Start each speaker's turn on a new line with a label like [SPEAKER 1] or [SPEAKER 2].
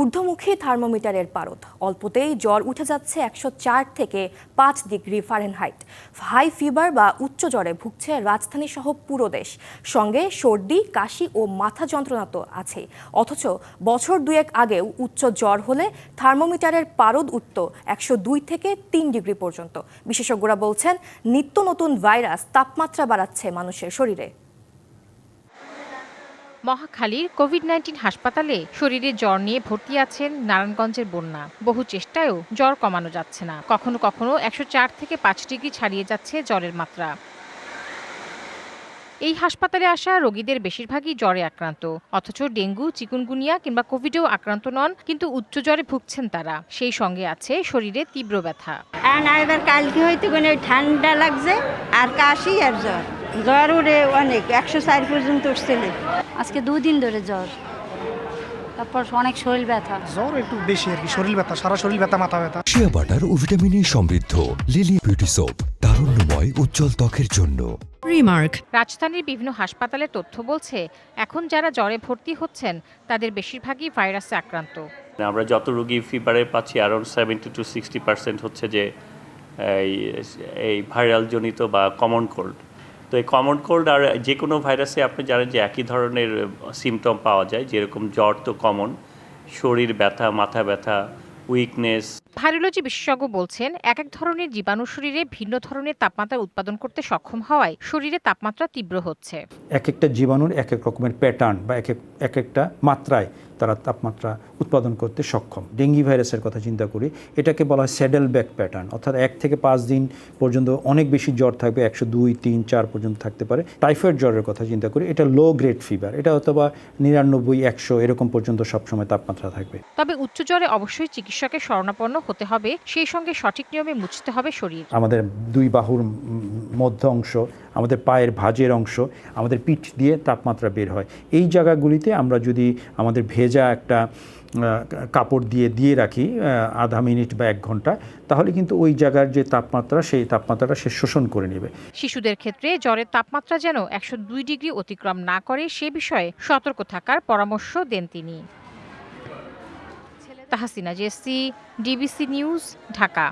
[SPEAKER 1] ঊর্ধ্বমুখী থার্মোমিটারের পারদ। অল্পতেই জ্বর উঠে যাচ্ছে একশো চার থেকে পাঁচ ডিগ্রি ফারেনহাইট। হাই ফিভার বা উচ্চ জ্বরে ভুগছে রাজধানী সহ পুরো দেশ। সঙ্গে সর্দি, কাশি ও মাথা যন্ত্রণা তো আছে। অথচ বছর দুয়েক আগেও উচ্চ জ্বর হলে থার্মোমিটারের পারদ উঠত একশো দুই থেকে তিন ডিগ্রি পর্যন্ত। বিশেষজ্ঞরা বলছেন, নিত্য নতুন ভাইরাস তাপমাত্রা বাড়াচ্ছে মানুষের শরীরে।
[SPEAKER 2] মহাখালীর কোভিড নাইন্টিন হাসপাতালে শরীরে জ্বর নিয়ে ভর্তি আছেন নারায়ণগঞ্জের বন্যা। বহু চেষ্টায়ও জ্বর কমানো যাচ্ছে না। কখনো কখনো একশো চার থেকে পাঁচ ডিগ্রি ছাড়িয়ে যাচ্ছে জ্বরের মাত্রা। এই হাসপাতালে আসা রোগীদের বেশিরভাগই জ্বরে আক্রান্ত। অথচ ডেঙ্গু, চিকুনগুনিয়া কিংবা কোভিডেও আক্রান্ত নন, কিন্তু উচ্চ জ্বরে ভুগছেন তারা। সেই সঙ্গে আছে শরীরে তীব্র ব্যথা।
[SPEAKER 3] কালকে হয়তো ঠান্ডা লাগছে, আর কাশি আর জ্বর। জ্বর উঠে অনেক একশো চার পর্যন্ত উঠছিল।
[SPEAKER 4] আজকে দুদিন ধরে জ্বর। তারপর অনেক শরীর ব্যথা।
[SPEAKER 5] জ্বর একটু বেশি আর কি শরীর ব্যথা সারা শরীর ব্যথা মাথা ব্যথা।
[SPEAKER 6] শিয়া বাটার ও ভিটামিনে সমৃদ্ধ লিলি বিউটি সোপ তারুণ্যময় উজ্জ্বল ত্বকের জন্য।
[SPEAKER 7] রিমার্ক
[SPEAKER 2] রাজধানীর বিভিন্ন হাসপাতালের তথ্য বলছে এখন যারা জ্বরে ভর্তি হচ্ছেন তাদের বেশিরভাগই ভাইরাসে আক্রান্ত।
[SPEAKER 8] আমরা যত রোগী ফিভারে পাচ্ছি around seventy to sixty percent হচ্ছে যে এই এই ভাইরাল জনিত বা কমন কোল্ড তো এই কমন কোল্ড আর যে কোনো ভাইরাসে আপনি জানেন যে একই ধরনের সিমটম পাওয়া যায় যেরকম জ্বর তো কমন শরীর ব্যথা মাথা ব্যথা উইকনেস
[SPEAKER 2] ভাইরোলজি বিশেষজ্ঞ বলছেন এক এক ধরনের জীবাণু শরীরে ভিন্ন ধরনের তাপমাত্রা উৎপাদন করতে সক্ষম হওয়ায় শরীরে তাপমাত্রা তীব্র হচ্ছে।
[SPEAKER 9] এক একটা জীবাণুর এক এক রকমের প্যাটার্ন বা এক এক এক একটা মাত্রায় তারা তাপমাত্রা উৎপাদন করতে সক্ষম। ডেঙ্গি ভাইরাসের কথা চিন্তা করি এটাকে বলা হয় স্যাডেল ব্যাক প্যাটার্ন। অর্থাৎ এক থেকে পাঁচ দিন পর্যন্ত অনেক বেশি জ্বর থাকবে একশো দুই তিন চার পর্যন্ত থাকতে পারে। টাইফয়েড জ্বরের কথা চিন্তা করি এটা লো গ্রেড ফিভার এটা অথবা নিরানব্বই একশো এরকম পর্যন্ত সবসময় তাপমাত্রা থাকবে।
[SPEAKER 2] তবে উচ্চ জ্বরে অবশ্যই চিকিৎসকের শরণাপন্ন হতে হবে সেই সঙ্গে সঠিক নিয়মে মুছতে হবে শরীর।
[SPEAKER 9] আমাদের দুই বাহুর মধ্য অংশ আমাদের পায়ের ভাঁজের অংশ, আমাদের পিঠ দিয়ে তাপমাত্রা বের হয়। এই জায়গাগুলিতে আমরা যদি আমাদের ভেজা একটা কাপড় দিয়ে দিয়ে রাখি আধা মিনিট বা এক ঘণ্টা, তাহলে কিন্তু ওই জায়গার যে তাপমাত্রা, সেই তাপমাত্রাটা সে শোষণ করে নেবে।
[SPEAKER 2] শিশুদের ক্ষেত্রে জ্বরের তাপমাত্রা যেন একশো দুই ডিগ্রি অতিক্রম না করে, সে বিষয়ে সতর্ক থাকার পরামর্শ দেন তিনি। Tahasina JC DBC news, Dhaka.